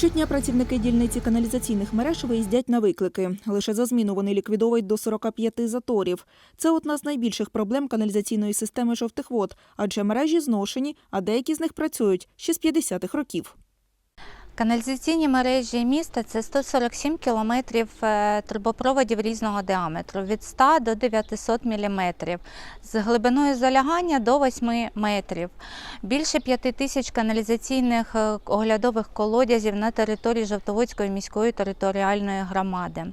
Щодня працівники дільниці каналізаційних мереж виїздять на виклики. Лише за зміну вони ліквідовують до 45 заторів. Це одна з найбільших проблем каналізаційної системи жовтих вод, адже мережі зношені, а деякі з них працюють ще з 50-х років. Каналізаційні мережі міста це 147 кілометрів е, трубопроводів різного діаметру від 100 до 900 міліметрів, з глибиною залягання до 8 метрів. Більше 5 тисяч каналізаційних е, оглядових колодязів на території Жовтоводської міської територіальної громади.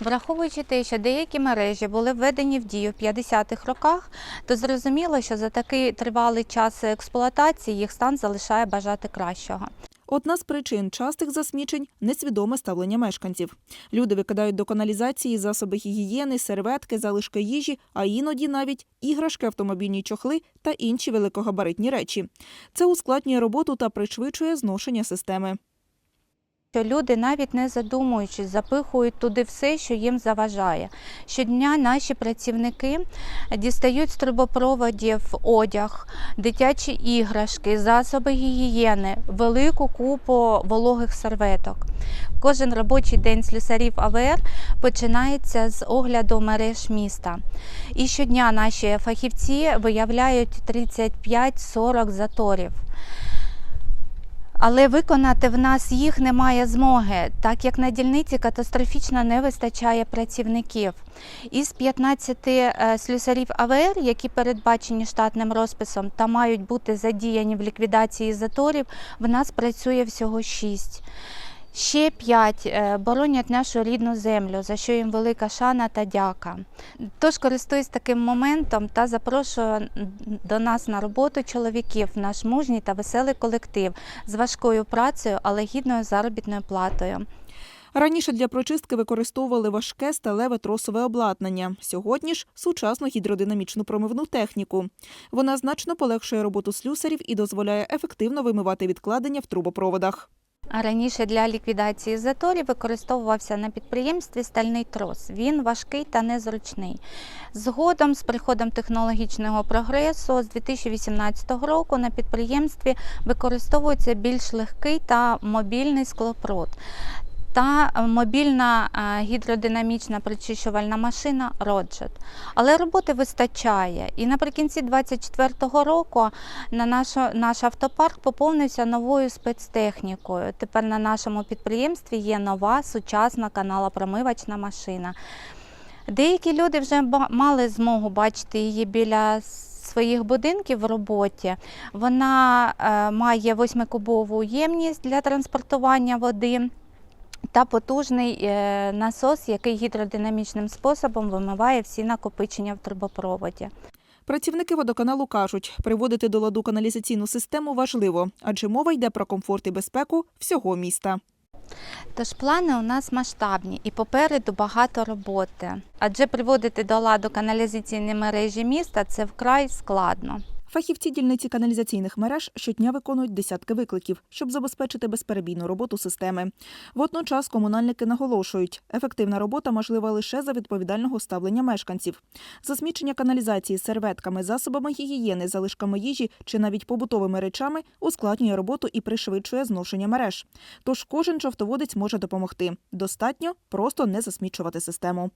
Враховуючи те, що деякі мережі були введені в дію в 50-х роках, то зрозуміло, що за такий тривалий час експлуатації їх стан залишає бажати кращого. Одна з причин частих засмічень несвідоме ставлення мешканців. Люди викидають до каналізації засоби гігієни, серветки, залишки їжі, а іноді навіть іграшки, автомобільні чохли та інші великогабаритні речі. Це ускладнює роботу та пришвидшує зношення системи. Що люди, навіть не задумуючись, запихують туди все, що їм заважає. Щодня наші працівники дістають з трубопроводів одяг, дитячі іграшки, засоби гігієни, велику купу вологих серветок. Кожен робочий день слюсарів АВР починається з огляду мереж міста. І щодня наші фахівці виявляють 35-40 заторів. Але виконати в нас їх немає змоги, так як на дільниці катастрофічно не вистачає працівників. Із 15 е, слюсарів АВР, які передбачені штатним розписом та мають бути задіяні в ліквідації заторів, в нас працює всього 6. Ще п'ять е, боронять нашу рідну землю, за що їм велика шана та дяка. Тож користуюсь таким моментом та запрошую до нас на роботу чоловіків, наш мужній та веселий колектив з важкою працею, але гідною заробітною платою. Раніше для прочистки використовували важке сталеве тросове обладнання. Сьогодні ж сучасну гідродинамічну промивну техніку. Вона значно полегшує роботу слюсарів і дозволяє ефективно вимивати відкладення в трубопроводах. Раніше для ліквідації заторів використовувався на підприємстві стальний трос. Він важкий та незручний. Згодом, з приходом технологічного прогресу, з 2018 року на підприємстві використовується більш легкий та мобільний склопрот. Та мобільна е, гідродинамічна причищувальна машина Роджет. Але роботи вистачає. І наприкінці 2024 року на наш, наш автопарк поповнився новою спецтехнікою. Тепер на нашому підприємстві є нова сучасна каналопромивачна машина. Деякі люди вже мали змогу бачити її біля своїх будинків в роботі. Вона е, має 8-кубову ємність для транспортування води. Та потужний е, насос, який гідродинамічним способом вимиває всі накопичення в трубопроводі. Працівники водоканалу кажуть, приводити до ладу каналізаційну систему важливо, адже мова йде про комфорт і безпеку всього міста. Тож плани у нас масштабні і попереду багато роботи. Адже приводити до ладу каналізаційні мережі міста це вкрай складно. Фахівці дільниці каналізаційних мереж щодня виконують десятки викликів, щоб забезпечити безперебійну роботу системи. Водночас комунальники наголошують, ефективна робота можлива лише за відповідального ставлення мешканців. Засмічення каналізації серветками, засобами гігієни, залишками їжі чи навіть побутовими речами ускладнює роботу і пришвидшує зношення мереж. Тож кожен жовтоводець може допомогти. Достатньо просто не засмічувати систему.